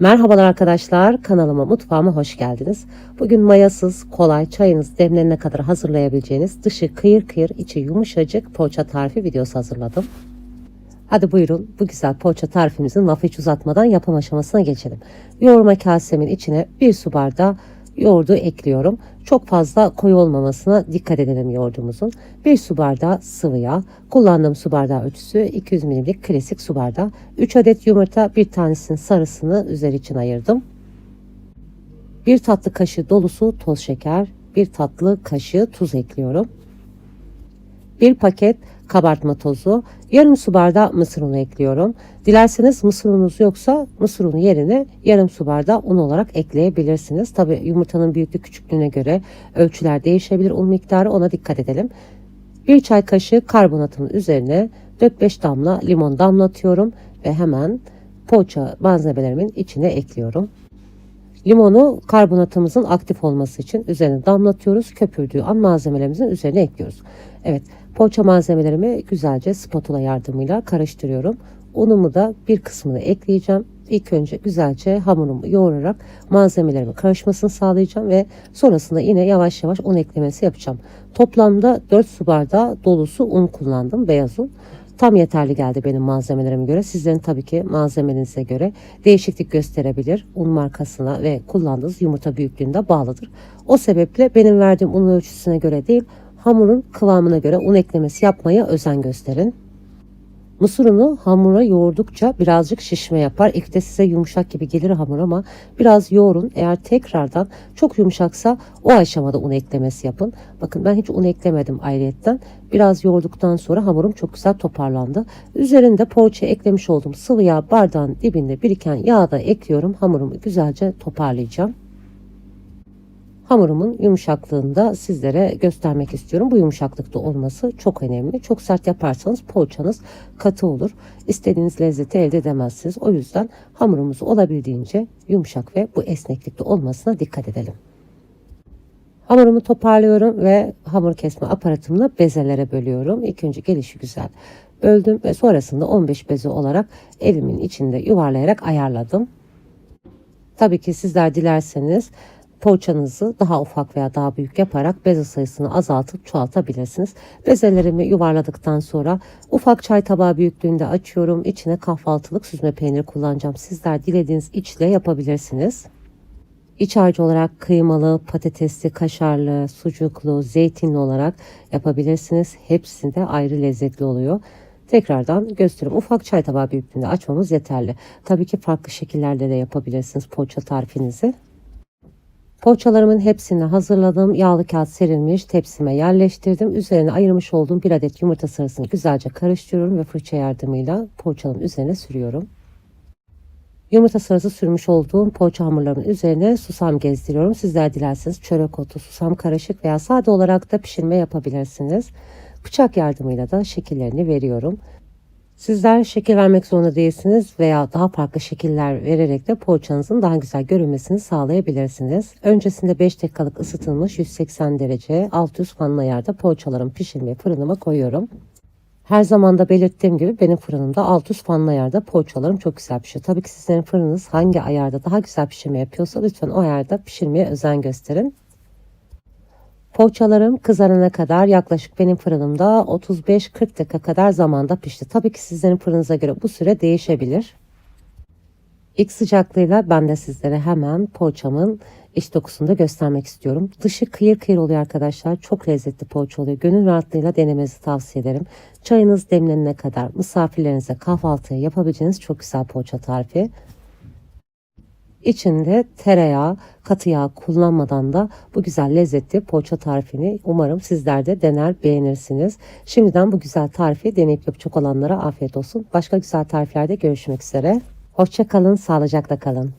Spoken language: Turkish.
Merhabalar arkadaşlar, kanalıma mutfağıma hoş geldiniz. Bugün mayasız, kolay, çayınız demlenene kadar hazırlayabileceğiniz dışı kıyır kıyır, içi yumuşacık poğaça tarifi videosu hazırladım. Hadi buyurun bu güzel poğaça tarifimizin lafı hiç uzatmadan yapım aşamasına geçelim. Yoğurma kasemin içine bir su bardağı yoğurdu ekliyorum. Çok fazla koyu olmamasına dikkat edelim yoğurdumuzun. Bir su bardağı sıvı yağ, kullandığım su bardağı ölçüsü 200 ml klasik su bardağı. 3 adet yumurta, bir tanesinin sarısını üzeri için ayırdım. Bir tatlı kaşığı dolusu toz şeker, bir tatlı kaşığı tuz ekliyorum. Bir paket kabartma tozu, yarım su bardağı mısır unu ekliyorum. Dilerseniz mısır ununuz yoksa mısır unu yerine yarım su bardağı un olarak ekleyebilirsiniz. Tabi yumurtanın büyüklük küçüklüğüne göre ölçüler değişebilir. Un miktarı ona dikkat edelim. Bir çay kaşığı karbonatın üzerine 4-5 damla limon damlatıyorum ve hemen poğaça malzemelerimin içine ekliyorum. Limonu karbonatımızın aktif olması için üzerine damlatıyoruz. Köpürdüğü an malzemelerimizin üzerine ekliyoruz. Evet poğaça malzemelerimi güzelce spatula yardımıyla karıştırıyorum. Unumu da bir kısmını ekleyeceğim. İlk önce güzelce hamurumu yoğurarak malzemelerimin karışmasını sağlayacağım ve sonrasında yine yavaş yavaş un eklemesi yapacağım. Toplamda 4 su bardağı dolusu un kullandım beyaz un. Tam yeterli geldi benim malzemelerime göre. Sizlerin tabii ki malzemenize göre değişiklik gösterebilir. Un markasına ve kullandığınız yumurta büyüklüğünde bağlıdır. O sebeple benim verdiğim un ölçüsüne göre değil, hamurun kıvamına göre un eklemesi yapmaya özen gösterin. Mısır unu hamura yoğurdukça birazcık şişme yapar. İlk de size yumuşak gibi gelir hamur ama biraz yoğurun. Eğer tekrardan çok yumuşaksa o aşamada un eklemesi yapın. Bakın ben hiç un eklemedim ayrıyetten. Biraz yoğurduktan sonra hamurum çok güzel toparlandı. Üzerinde poğaça eklemiş olduğum sıvı yağ bardağın dibinde biriken yağı da ekliyorum. Hamurumu güzelce toparlayacağım. Hamurumun yumuşaklığını da sizlere göstermek istiyorum. Bu yumuşaklıkta olması çok önemli. Çok sert yaparsanız poğaçanız katı olur. İstediğiniz lezzeti elde edemezsiniz. O yüzden hamurumuzu olabildiğince yumuşak ve bu esneklikte olmasına dikkat edelim. Hamurumu toparlıyorum ve hamur kesme aparatımla bezelere bölüyorum. İlk önce gelişi güzel böldüm ve sonrasında 15 beze olarak elimin içinde yuvarlayarak ayarladım. Tabii ki sizler dilerseniz poğaçanızı daha ufak veya daha büyük yaparak beze sayısını azaltıp çoğaltabilirsiniz. Bezelerimi yuvarladıktan sonra ufak çay tabağı büyüklüğünde açıyorum. İçine kahvaltılık süzme peynir kullanacağım. Sizler dilediğiniz içle yapabilirsiniz. İç harcı olarak kıymalı, patatesli, kaşarlı, sucuklu, zeytinli olarak yapabilirsiniz. Hepsinde ayrı lezzetli oluyor. Tekrardan gösteriyorum. Ufak çay tabağı büyüklüğünde açmamız yeterli. Tabii ki farklı şekillerde de yapabilirsiniz poğaça tarifinizi. Poğaçalarımın hepsini hazırladım. Yağlı kağıt serilmiş tepsime yerleştirdim. Üzerine ayırmış olduğum bir adet yumurta sarısını güzelce karıştırıyorum ve fırça yardımıyla poğaçalımın üzerine sürüyorum. Yumurta sarısı sürmüş olduğum poğaça hamurlarının üzerine susam gezdiriyorum. Sizler dilerseniz çörek otu, susam karışık veya sade olarak da pişirme yapabilirsiniz. Bıçak yardımıyla da şekillerini veriyorum. Sizler şekil vermek zorunda değilsiniz veya daha farklı şekiller vererek de poğaçanızın daha güzel görünmesini sağlayabilirsiniz. Öncesinde 5 dakikalık ısıtılmış 180 derece alt üst fanlı ayarda poğaçalarımı pişirmeye fırınıma koyuyorum. Her zaman da belirttiğim gibi benim fırınımda alt üst fanlı ayarda poğaçalarım çok güzel pişiyor. Tabii ki sizlerin fırınınız hangi ayarda daha güzel pişirme yapıyorsa lütfen o ayarda pişirmeye özen gösterin. Poğaçalarım kızarana kadar yaklaşık benim fırınımda 35-40 dakika kadar zamanda pişti. Tabii ki sizlerin fırınıza göre bu süre değişebilir. İlk sıcaklığıyla ben de sizlere hemen poğaçamın iç dokusunu da göstermek istiyorum. Dışı kıyır kıyır oluyor arkadaşlar. Çok lezzetli poğaça oluyor. Gönül rahatlığıyla denemenizi tavsiye ederim. Çayınız demlenene kadar misafirlerinize kahvaltıya yapabileceğiniz çok güzel poğaça tarifi. İçinde tereyağı, katı yağ kullanmadan da bu güzel lezzetli poğaça tarifini umarım sizler de dener beğenirsiniz. Şimdiden bu güzel tarifi deneyip yapacak olanlara afiyet olsun. Başka güzel tariflerde görüşmek üzere. Hoşça kalın, sağlıcakla kalın.